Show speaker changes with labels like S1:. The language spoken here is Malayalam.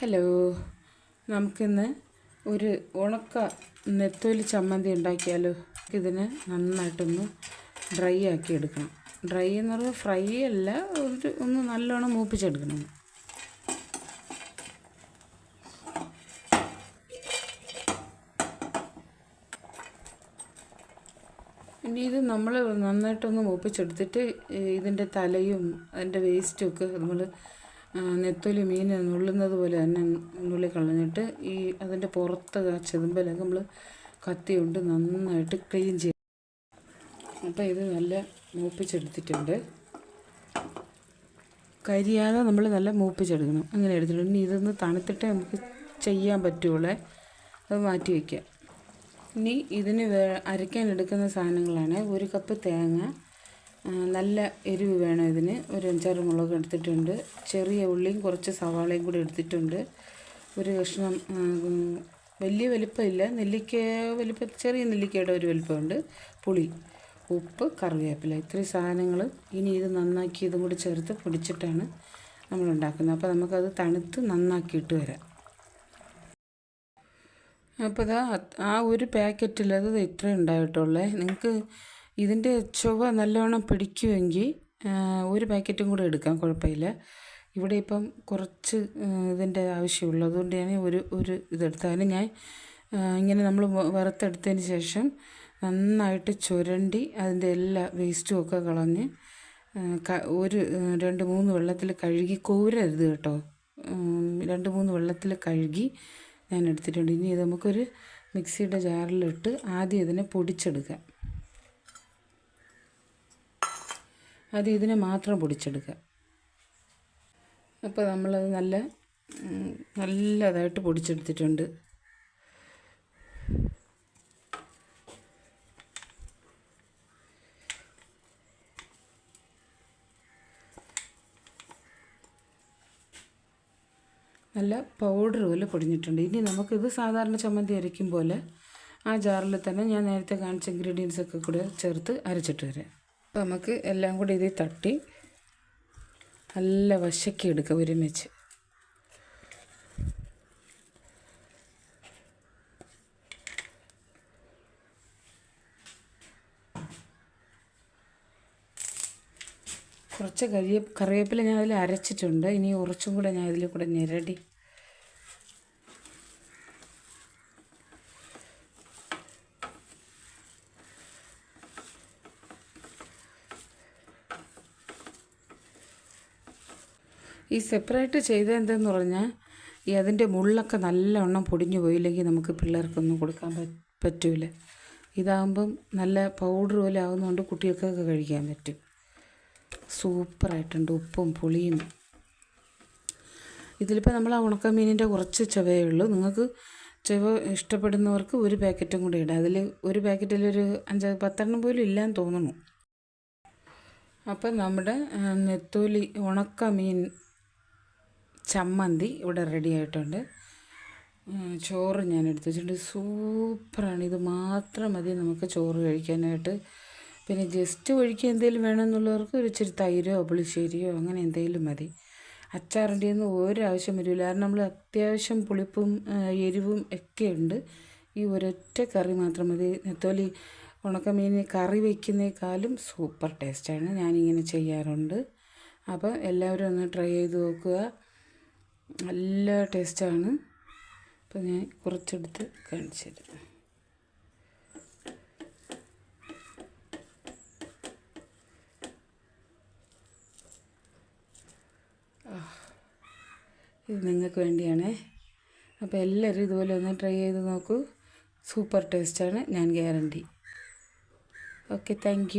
S1: ഹലോ. നമുക്കിന്ന് ഒരു ഉണക്ക നെത്തോലി ചമ്മന്തി ഉണ്ടാക്കിയാലോ? ഇതിനെ നന്നായിട്ടൊന്ന് ഡ്രൈ ആക്കി എടുക്കണം. ഡ്രൈ എന്ന് പറയുമ്പോൾ ഫ്രൈ അല്ല ഒരു ഒന്ന് നല്ലോണം മൂപ്പിച്ചെടുക്കണം. ഇനി ഇത് നമ്മൾ നന്നായിട്ടൊന്ന് മൂപ്പിച്ചെടുത്തിട്ട് ഇതിന്റെ തലയും അതിന്റെ വേസ്റ്റും ഒക്കെ നമ്മൾ നെത്തോലി മീൻ നുള്ളുന്നത് പോലെ തന്നെ നുള്ളി കളഞ്ഞിട്ട് ഈ അതിന്റെ പുറത്ത് ആ ചെതുമ്പലൊക്കെ നമ്മൾ കത്തി കൊണ്ട് നന്നായിട്ട് ക്ലീൻ ചെയ്യും അപ്പോൾ ഇത് നല്ല മൂപ്പിച്ചെടുത്തിട്ടുണ്ട്. കരിയാതെ നമ്മൾ നല്ല മൂപ്പിച്ചെടുക്കണം. അങ്ങനെ എടുത്തിട്ടുണ്ട്. ഇനി ഇതൊന്ന് തണുത്തിട്ടേ നമുക്ക് ചെയ്യാൻ പറ്റുള്ളേ. അത് മാറ്റി വയ്ക്കാം ഇനി ഇതിന് അരയ്ക്കാൻ എടുക്കുന്ന സാധനങ്ങളാണ്. ഒരു കപ്പ് തേങ്ങ നല്ല എരിവ് വേണം ഇതിന്. ഒരു അഞ്ചാറ് മുളക് എടുത്തിട്ടുണ്ട്. ചെറിയ ഉള്ളിയും കുറച്ച് സവാളയും കൂടി എടുത്തിട്ടുണ്ട്. ഒരു കഷ്ണം വലിയ വലിപ്പമില്ല. നെല്ലിക്ക വലിപ്പ ചെറിയ നെല്ലിക്കയുടെ ഒരു വലിപ്പമുണ്ട്. പുളി ഉപ്പ് കറിവേപ്പില. ഇത്രയും സാധനങ്ങൾ ഇനി ഇത് നന്നാക്കി ഇതും കൂടി ചേർത്ത് പൊടിച്ചിട്ടാണ് നമ്മൾ ഉണ്ടാക്കുന്നത്. അപ്പോൾ നമുക്കത് തണുത്ത് നന്നാക്കിയിട്ട് വരാം. അപ്പോൾ ഇതാ ആ ഒരു പാക്കറ്റിൽ അത് ഇത്രയും ഉണ്ടായിട്ടുള്ളേ. നിങ്ങൾക്ക് ഇതിന്റെ ചുവ നല്ലവണ്ണം പിടിക്കുമെങ്കിൽ ഒരു പാക്കറ്റും കൂടെ എടുക്കാം കുഴപ്പമില്ല. ഇവിടെ ഇപ്പം കുറച്ച് ഇതിന്റെ ആവശ്യമുള്ളൂ. അതുകൊണ്ട് ഞാൻ ഒരു ഒരു ഇതെടുത്താലും ഞാൻ ഇങ്ങനെ നമ്മൾ വറുത്തെടുത്തതിന് ശേഷം നന്നായിട്ട് ചുരണ്ടി അതിന്റെ എല്ലാ വേസ്റ്റും ഒക്കെ കളഞ്ഞ് ഒരു രണ്ട് മൂന്ന് വെള്ളത്തിൽ കഴുകി കോരരുത് കേട്ടോ. രണ്ട് മൂന്ന് വെള്ളത്തിൽ കഴുകി ഞാൻ എടുത്തിട്ടുണ്ട്. ഇനി ഇത് നമുക്കൊരു മിക്സിയുടെ ജാറിലിട്ട് ആദ്യം ഇതിനെ പൊടിച്ചെടുക്കാം. അത് ഇതിനെ മാത്രം പൊടിച്ചെടുക്കുക. അപ്പോൾ നമ്മളത് നല്ല നല്ലതായിട്ട് പൊടിച്ചെടുത്തിട്ടുണ്ട്. നല്ല പൗഡർ പോലെ പൊടിഞ്ഞിട്ടുണ്ട്. ഇനി നമുക്കിത് സാധാരണ ചമ്മന്തി അരയ്ക്കും പോലെ ആ ജാറിൽ തന്നെ ഞാൻ നേരത്തെ കാണിച്ച ഇൻഗ്രീഡിയൻസ് ഒക്കെ കൂടെ ചേർത്ത് അരച്ചിട്ട് വരാം. അപ്പോൾ നമുക്ക് എല്ലാം കൂടി ഇതിൽ തട്ടി നല്ല വശക്കി എടുക്കുക ഒരുമിച്ച്. കുറച്ച് കരിയ കറിവേപ്പില ഞാൻ അതിൽ അരച്ചിട്ടുണ്ട്. ഇനി കുറച്ചും കൂടെ ഞാൻ ഇതിൽ കൂടെ ഞെരടി. ഈ സെപ്പറേറ്റ് ചെയ്ത എന്തെന്ന് പറഞ്ഞാൽ ഈ അതിന്റെ മുള്ളൊക്കെ നല്ലവണ്ണം പൊടിഞ്ഞു പോയില്ലെങ്കിൽ നമുക്ക് പിള്ളേർക്കൊന്നും കൊടുക്കാൻ പറ്റൂല. ഇതാകുമ്പം നല്ല പൗഡർ പോലെ ആകുന്നതുകൊണ്ട് കുട്ടികൾക്കൊക്കെ കഴിക്കാൻ പറ്റും. സൂപ്പറായിട്ടുണ്ട് ഉപ്പും പുളിയും. ഇതിലിപ്പോൾ നമ്മൾ ആ ഉണക്കമീനിന്റെ കുറച്ച് ചവയേ ഉള്ളൂ. നിങ്ങൾക്ക് ചവ ഇഷ്ടപ്പെടുന്നവർക്ക് ഒരു പാക്കറ്റും കൂടി ഇടാം. അതിൽ ഒരു പാക്കറ്റിൽ ഒരു അഞ്ച് പത്തെണ്ണം പോലും ഇല്ലാന്ന് തോന്നുന്നു. അപ്പം നമ്മുടെ നെത്തോലി ഉണക്കമീൻ ചമ്മന്തി ഇവിടെ റെഡി ആയിട്ടുണ്ട്. ചോറ് ഞാൻ എടുത്തു വെച്ചിട്ടുണ്ട്. സൂപ്പറാണ്. ഇത് മാത്രം മതി നമുക്ക് ചോറ് കഴിക്കാനായിട്ട്. പിന്നെ ജസ്റ്റ് ഒഴിക്ക് എന്തെങ്കിലും വേണമെന്നുള്ളവർക്ക് ഒരു ഇച്ചിരി തൈരോ പുളിശ്ശേരിയോ അങ്ങനെ എന്തെങ്കിലും മതി. അച്ചാറിന്റെ ഒന്നും ഒരു ആവശ്യം വരില്ല. കാരണം നമ്മൾ അത്യാവശ്യം പുളിപ്പും എരിവും ഒക്കെ ഉണ്ട്. ഈ ഒരൊറ്റ കറി മാത്രം മതി. നെത്തോലി ഉണക്കമീൻ കറി വയ്ക്കുന്നേക്കാളും സൂപ്പർ ടേസ്റ്റാണ്. ഞാനിങ്ങനെ ചെയ്യാറുണ്ട്. അപ്പോൾ എല്ലാവരും ഒന്ന് ട്രൈ ചെയ്ത് നോക്കുക. നല്ല ടേസ്റ്റാണ്. അപ്പോൾ ഞാൻ കുറച്ചെടുത്ത് കാണിച്ചു തരാം. ഇത് നിങ്ങൾക്ക് വേണ്ടിയാണേ. അപ്പോൾ എല്ലാവരും ഇതുപോലെ ഒന്ന് ട്രൈ ചെയ്ത് നോക്കൂ. സൂപ്പർ ടേസ്റ്റാണ് ഞാൻ ഗ്യാരണ്ടി. Okay thank